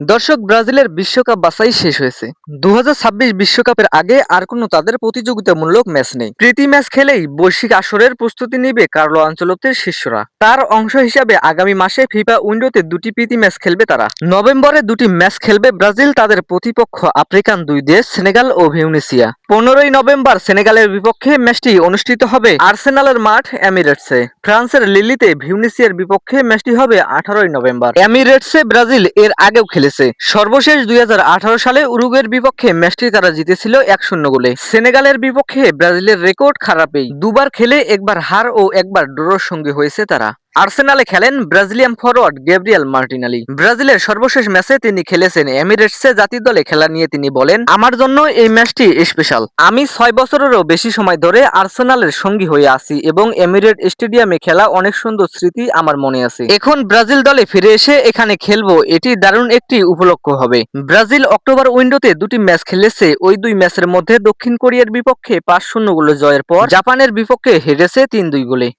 দর্শক, ব্রাজিলের বিশ্বকাপ বাছাই শেষ হয়েছে। দু বিশ্বকাপের আগে আর কোনো তাদের প্রতিযোগিতামূলক ম্যাচ নেই। প্রীতি ম্যাচ খেলেই বৈশ্বিক আসরের প্রস্তুতি নেবে কার্লো আঞ্চলতের শিষ্যরা। তার অংশ হিসাবে আগামী মাসে ফিফা উইন্ডোতে দুটি প্রীতি ম্যাচ খেলবে তারা। নভেম্বরে দুটি ম্যাচ খেলবে ব্রাজিল, তাদের প্রতিপক্ষ আফ্রিকান দুই দেশ, সেনেগাল ও ভিউনিসিয়া। পনেরোই নভেম্বর সেনেগালের বিপক্ষে ম্যাচটি অনুষ্ঠিত হবে আর্সেনালের মাঠ এমিরেটসে। ফ্রান্সের লিলিতে ভিউনিসিয়ার বিপক্ষে ম্যাচটি হবে আঠারোই নভেম্বর। এমিরেটসে ব্রাজিল এর আগেও খেলেছে। সর্বশেষ দুই হাজার আঠারো সালে উরুগের বিপক্ষে ম্যাচটি তারা জিতেছিল এক শূন্য গোলে। সেনেগালের বিপক্ষে ব্রাজিলের রেকর্ড খারাপেই দুবার খেলে একবার হার ও একবার ড্রর সঙ্গে হয়েছে তারা। আর্সেনালে খেলেন ব্রাজিলিয়ান ফরওয়ার্ড গ্যাব্রিয়েল মার্টিনালি। ব্রাজিলের সর্বশেষ ম্যাচে তিনি খেলেছেন এমিরেটসে জাতীয় দলে খেলা নিয়ে তিনি বলেন, আমার জন্য এই ম্যাচটি স্পেশাল। আমি ছয় বছরেরও বেশি সময় ধরে আর্সেনালের সঙ্গী হয়ে আছি এবং এমিরেট স্টেডিয়ামে খেলা অনেক সুন্দর স্মৃতি আমার মনে আছে। এখন ব্রাজিল দলে ফিরে এসে এখানে খেলব, এটি দারুণ একটি উপলক্ষ হবে। ব্রাজিল অক্টোবর উইন্ডোতে দুটি ম্যাচ খেলেছে, ওই দুই ম্যাচের মধ্যে দক্ষিণ কোরিয়ার বিপক্ষে পাঁচ শূন্য গোলে জয়ের পর জাপানের বিপক্ষে হেরেছে তিন দুই গোলে।